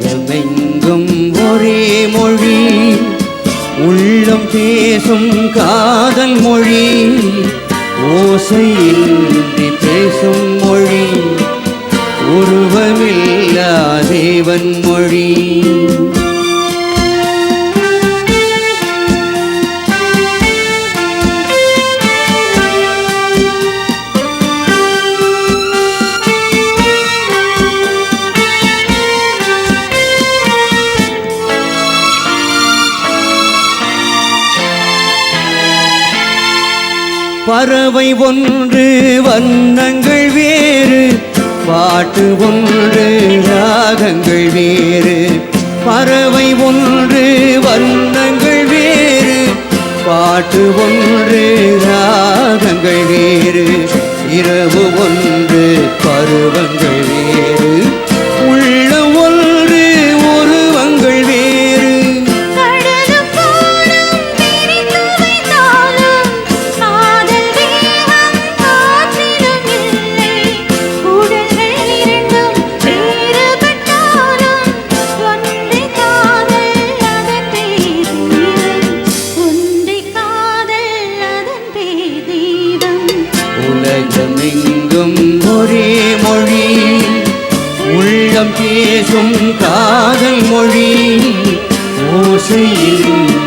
உலகமெங்கும் ஒரே மொழி. உள்ளம் பேசும் காதல் மொழி. ஓசையின்றி பேசும் மொழி. உருவமில்லா தேவன் மொழி. பறவை ஒன்று வண்ணங்கள் வேறு பாட்டு ஒன்று ராகங்கள் வேறு. பறவை ஒன்று வண்ணங்கள் வேறு பாட்டு ஒன்று ராகங்கள் வேறு. இரவு ஒன்று பருவங்கள் வேறு. ஒரே மொழி. உள்ளம் பேசும் காதல் மொழி. ஓசையில்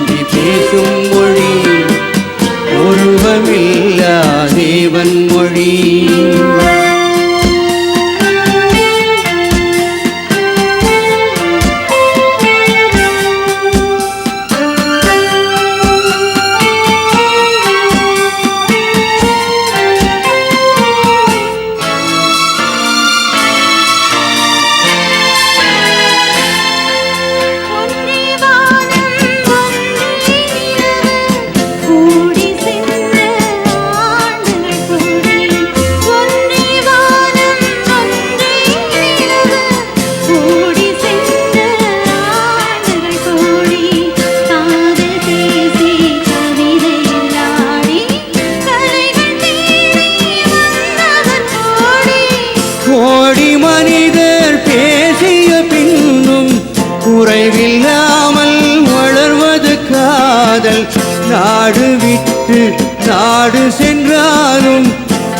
நாடு விட்டு நாடு சென்றாலும்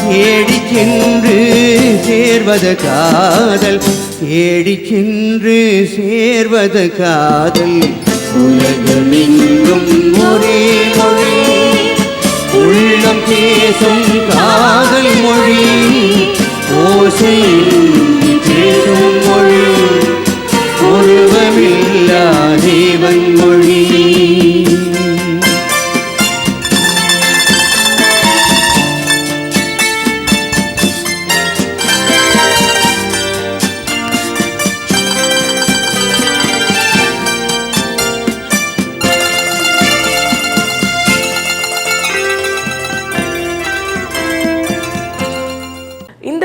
ஏடி சென்று சேர்வத காதல் ஏடி சென்று சேர்வத காதல். உலகமெங்கும் ஒரே மொழி உள்ளம் பேசும் காதல் மொழி ஓசை பேசும் மொழி. உருவமில்லா தேவன் மொழி.